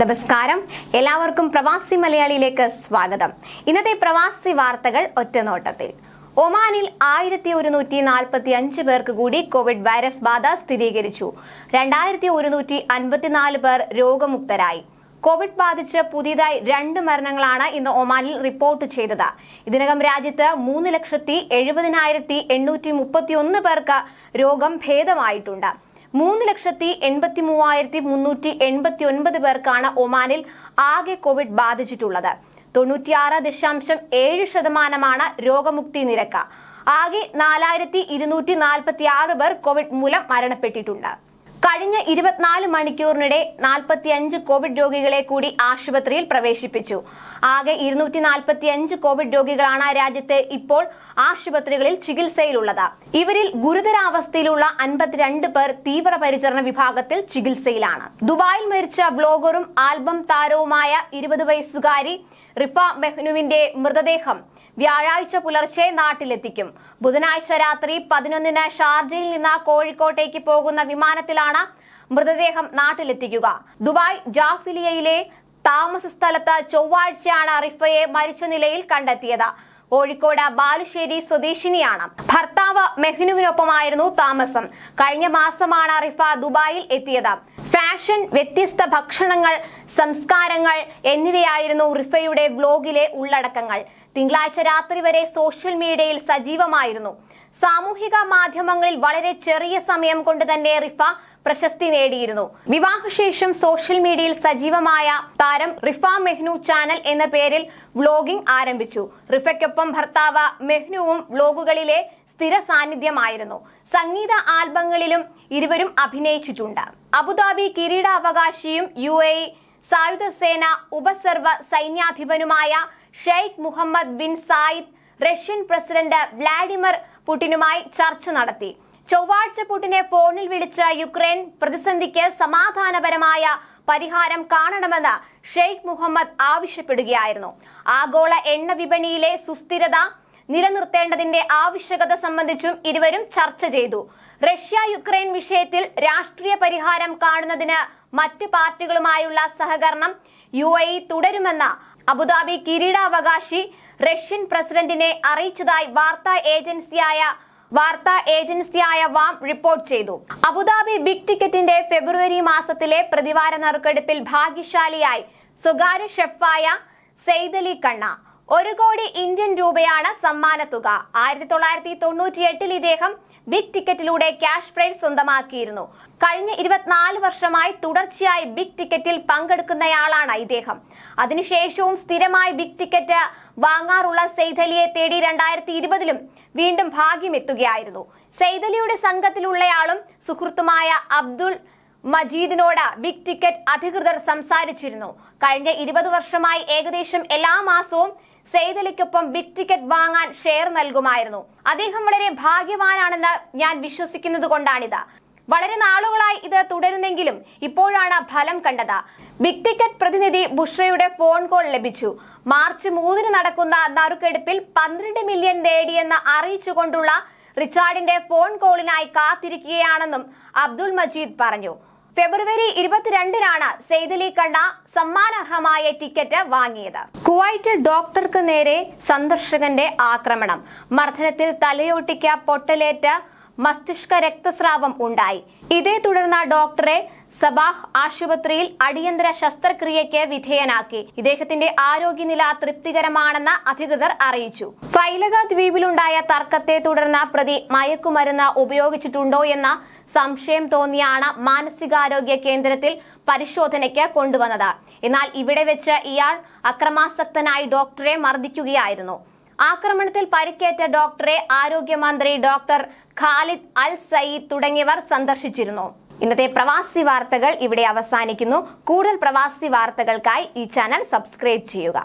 നമസ്കാരം. എല്ലാവർക്കും പ്രവാസി മലയാളിയിലേക്ക് സ്വാഗതം. ഇന്നത്തെ പ്രവാസി വാർത്തകൾ ഒറ്റനോട്ടത്തിൽ. ഒമാനിൽ ആയിരത്തി ഒരുന്നൂറ്റി നാൽപ്പത്തി അഞ്ച് പേർക്ക് കൂടി കോവിഡ് വൈറസ് ബാധ സ്ഥിരീകരിച്ചു. രണ്ടായിരത്തി ഒരുന്നൂറ്റി അൻപത്തിനാല് പേർ രോഗമുക്തരായി. കോവിഡ് ബാധിച്ച് പുതിയതായി രണ്ട് മരണങ്ങളാണ് ഇന്ന് ഒമാനിൽ റിപ്പോർട്ട് ചെയ്തത്. ഇതിനകം രാജ്യത്ത് മൂന്ന് ലക്ഷത്തി എഴുപതിനായിരത്തി എണ്ണൂറ്റി മുപ്പത്തി ഒന്ന് പേർക്ക് രോഗം ഭേദമായിട്ടുണ്ട്. മൂന്ന് ലക്ഷത്തി എൺപത്തി മൂവായിരത്തി മുന്നൂറ്റി എൺപത്തി ഒൻപത് പേർക്കാണ് ഒമാനിൽ ആകെ കോവിഡ് ബാധിച്ചിട്ടുള്ളത്. തൊണ്ണൂറ്റിയാറ് ദശാംശം ഏഴ് ശതമാനമാണ് രോഗമുക്തി നിരക്ക്. ആകെ നാലായിരത്തി ഇരുന്നൂറ്റി നാൽപ്പത്തി ആറ് പേർ കോവിഡ് മൂലം മരണപ്പെട്ടിട്ടുണ്ട്. കഴിഞ്ഞ ഇരുപത്തിനാല് മണിക്കൂറിനിടെ നാൽപ്പത്തി അഞ്ച് കോവിഡ് രോഗികളെ കൂടി ആശുപത്രിയിൽ പ്രവേശിപ്പിച്ചു. ആകെ ഇരുന്നൂറ്റി നാൽപ്പത്തി അഞ്ച് കോവിഡ് രോഗികളാണ് രാജ്യത്തെ ഇപ്പോൾ ആശുപത്രികളിൽ ചികിത്സയിലുള്ളത്. ഇവരിൽ ഗുരുതരാവസ്ഥയിലുള്ള അൻപത്തിരണ്ട് പേർ തീവ്രപരിചരണ വിഭാഗത്തിൽ ചികിത്സയിലാണ്. ദുബായിൽ മരിച്ച ബ്ലോഗറും ആൽബം താരവുമായ ഇരുപത് വയസ്സുകാരി റിഫ മെഹ്നുവിന്റെ മൃതദേഹം വ്യാഴാഴ്ച പുലർച്ചെ നാട്ടിലെത്തിക്കും. ബുധനാഴ്ച രാത്രി പതിനൊന്നിന് ഷാർജയിൽ നിന്ന് കോഴിക്കോട്ടേക്ക് പോകുന്ന വിമാനത്തിലാണ് മൃതദേഹം നാട്ടിലെത്തിക്കുക. ദുബായ് ജാഫിലിയയിലെ താമസ സ്ഥലത്ത് ചൊവ്വാഴ്ചയാണ് റിഫയെ മരിച്ച നിലയിൽ കണ്ടെത്തിയത്. കോഴിക്കോട് ബാലുശ്ശേരി സ്വദേശിനിയാണ്. ഭർത്താവ് മെഹ്നുവിനൊപ്പമായിരുന്നു താമസം. കഴിഞ്ഞ മാസമാണ് റിഫ ദുബായിൽ എത്തിയത്. ഫാഷൻ വ്യത്യസ്ത ഭക്ഷണങ്ങൾ സംസ്കാരങ്ങൾ എന്നിവയായിരുന്നു റിഫയുടെ വ്ലോഗിലെ ഉള്ളടക്കങ്ങൾ. തിങ്കളാഴ്ച രാത്രി വരെ സോഷ്യൽ മീഡിയയിൽ സജീവമായിരുന്നു. സാമൂഹിക മാധ്യമങ്ങളിൽ വളരെ ചെറിയ സമയം കൊണ്ട് തന്നെ റിഫ പ്രശസ്തി നേടിയിരുന്നു. വിവാഹശേഷം സോഷ്യൽ മീഡിയയിൽ സജീവമായ താരം റിഫ മെഹ്നു ചാനൽ എന്ന പേരിൽ വ്ലോഗിംഗ് ആരംഭിച്ചു. റിഫയ്ക്കൊപ്പം ഭർത്താവ് മെഹ്നുവും വ്ലോഗുകളിലെ സ്ഥിര സാന്നിധ്യമായിരുന്നു. സംഗീത ആൽബങ്ങളിലും ഇരുവരും അഭിനയിച്ചിട്ടുണ്ട്. അബുദാബി കിരീടാവകാശിയും യു എ സായുധ സേന ഉപസർവ സൈന്യാധിപനുമായ Sheikh Mohammed bin Zayed Russian president Vladimir പുടിനുമായി ചർച്ച നടത്തി. ചൊവ്വാഴ്ച പുടിനെ ഫോണിൽ വിളിച്ച യുക്രൈൻ പ്രതിസന്ധിക്ക് സമാധാനപരമായ പരിഹാരം കാണണമെന്ന് ഷെയ്ഖ് മുഹമ്മദ് ആവശ്യപ്പെടുകയായിരുന്നു. ആഗോള എണ്ണ വിപണിയിലെ സുസ്ഥിരത നിലനിർത്തേണ്ടതിന്റെ ആവശ്യകത സംബന്ധിച്ചും ഇരുവരും ചർച്ച ചെയ്തു. റഷ്യ യുക്രൈൻ വിഷയത്തിൽ രാഷ്ട്രീയ പരിഹാരം കാണുന്നതിന് മറ്റ് പാർട്ടികളുമായുള്ള സഹകരണം യു തുടരുമെന്ന അബുദാബി കിരീടാവകാശി റഷ്യൻ പ്രസിഡന്റിനെ അറിയിച്ചതായി വാർത്താ ഏജൻസിയായ വാർത്താ ഏജൻസിയായ വാം റിപ്പോർട്ട് ചെയ്തു. അബുദാബി ബിഗ് ടിക്കറ്റിന്റെ ഫെബ്രുവരി മാസത്തിലെ പ്രതിവാര നറുക്കെടുപ്പിൽ ഭാഗ്യശാലിയായി സ്വകാര്യ ഷെഫായ സെയ്ദലി കണ്ണ. ഒരു കോടി ഇന്ത്യൻ രൂപയാണ് സമ്മാനത്തുക ആയിരത്തി തൊള്ളായിരത്തി തൊണ്ണൂറ്റി എട്ടിൽ ഇദ്ദേഹം ബിഗ് ടിക്കറ്റിലൂടെ ക്യാഷ് പ്രൈസ് സ്വന്തമാക്കിയിരുന്നു. കഴിഞ്ഞ ഇരുപത്തിനാല് വർഷമായി തുടർച്ചയായി ബിഗ് ടിക്കറ്റിൽ പങ്കെടുക്കുന്നയാളാണ് ഇദ്ദേഹം. അതിനുശേഷവും സ്ഥിരമായി ബിഗ് ടിക്കറ്റ് വാങ്ങാറുള്ള സെയ്തലിയെ തേടി രണ്ടായിരത്തി ഇരുപതിലും വീണ്ടും ഭാഗ്യമെത്തുകയായിരുന്നു സെയ്തലിയുടെ സംഘത്തിലുള്ളയാളും സുഹൃത്തുമായ അബ്ദുൾ മജീദിനോട് ബിഗ് ടിക്കറ്റ് അധികൃതർ സംസാരിച്ചിരുന്നു. കഴിഞ്ഞ ഇരുപത് വർഷമായി ഏകദേശം എല്ലാ മാസവും സെയ്തലിക്കൊപ്പം ബിഗ് ടിക്കറ്റ് വാങ്ങാൻ ഷെയർ നൽകുമായിരുന്നു. അദ്ദേഹം വളരെ ഭാഗ്യവാനാണെന്ന് ഞാൻ വിശ്വസിക്കുന്നത് കൊണ്ടാണിത്. വളരെ നാളുകളായി ഇത് തുടരുന്നെങ്കിലും ഇപ്പോഴാണ് ഫലം കണ്ടത്. ബിഗ് ടിക്കറ്റ് പ്രതിനിധി ബുഷ്രയുടെ ഫോൺ കോൾ ലഭിച്ചു. മാർച്ച് മൂന്നിന് നടക്കുന്ന നറുക്കെടുപ്പിൽ പന്ത്രണ്ട് മില്യൺ നേടിയെന്ന് അറിയിച്ചുകൊണ്ടുള്ള റിച്ചാർഡിന്റെ ഫോൺ കോളിനായി കാത്തിരിക്കുകയാണെന്നും അബ്ദുൾ മജീദ് പറഞ്ഞു. ഫെബ്രുവരി ഇരുപത്തിരണ്ടിനാണ് സെയ്ദലി കണ്ണ സമ്മാനർഹമായ ടിക്കറ്റ് വാങ്ങിയത്. കുവൈറ്റ് ഡോക്ടർക്ക് നേരെ സന്ദർശകന്റെ ആക്രമണം. മർദ്ദനത്തിൽ തലയോട്ടിക്ക പൊട്ടലേറ്റ് മസ്തിഷ്ക രക്തസ്രാവം ഉണ്ടായി. ഇതേ തുടർന്ന് ഡോക്ടറെ സബാഹ് ആശുപത്രിയിൽ അടിയന്തര ശസ്ത്രക്രിയയ്ക്ക് വിധേയനാക്കി. ഇദ്ദേഹത്തിന്റെ ആരോഗ്യനില തൃപ്തികരമാണെന്ന് അധികൃതർ അറിയിച്ചു. ഫൈലക ദ്വീപിലുണ്ടായ തർക്കത്തെ തുടർന്ന് പ്രതി മയക്കുമരുന്ന് ഉപയോഗിച്ചിട്ടുണ്ടോ എന്ന സംശയം തോന്നിയാണ് മാനസികാരോഗ്യ കേന്ദ്രത്തിൽ പരിശോധനയ്ക്ക് കൊണ്ടുവന്നത്. എന്നാൽ ഇവിടെ വെച്ച് ഇയാൾ അക്രമാസക്തനായി ഡോക്ടറെ മർദ്ദിക്കുകയായിരുന്നു. ആക്രമണത്തിൽ പരിക്കേറ്റ ഡോക്ടറെ ആരോഗ്യമന്ത്രി ഡോക്ടർ ഖാലിദ് അൽ സയ്യിദ് തുടങ്ങിയവർ സന്ദർശിച്ചിരുന്നു. ഇന്നത്തെ പ്രവാസി വാർത്തകൾ ഇവിടെ അവസാനിക്കുന്നു. കൂടുതൽ പ്രവാസി വാർത്തകൾക്കായി ഈ ചാനൽ സബ്സ്ക്രൈബ് ചെയ്യുക.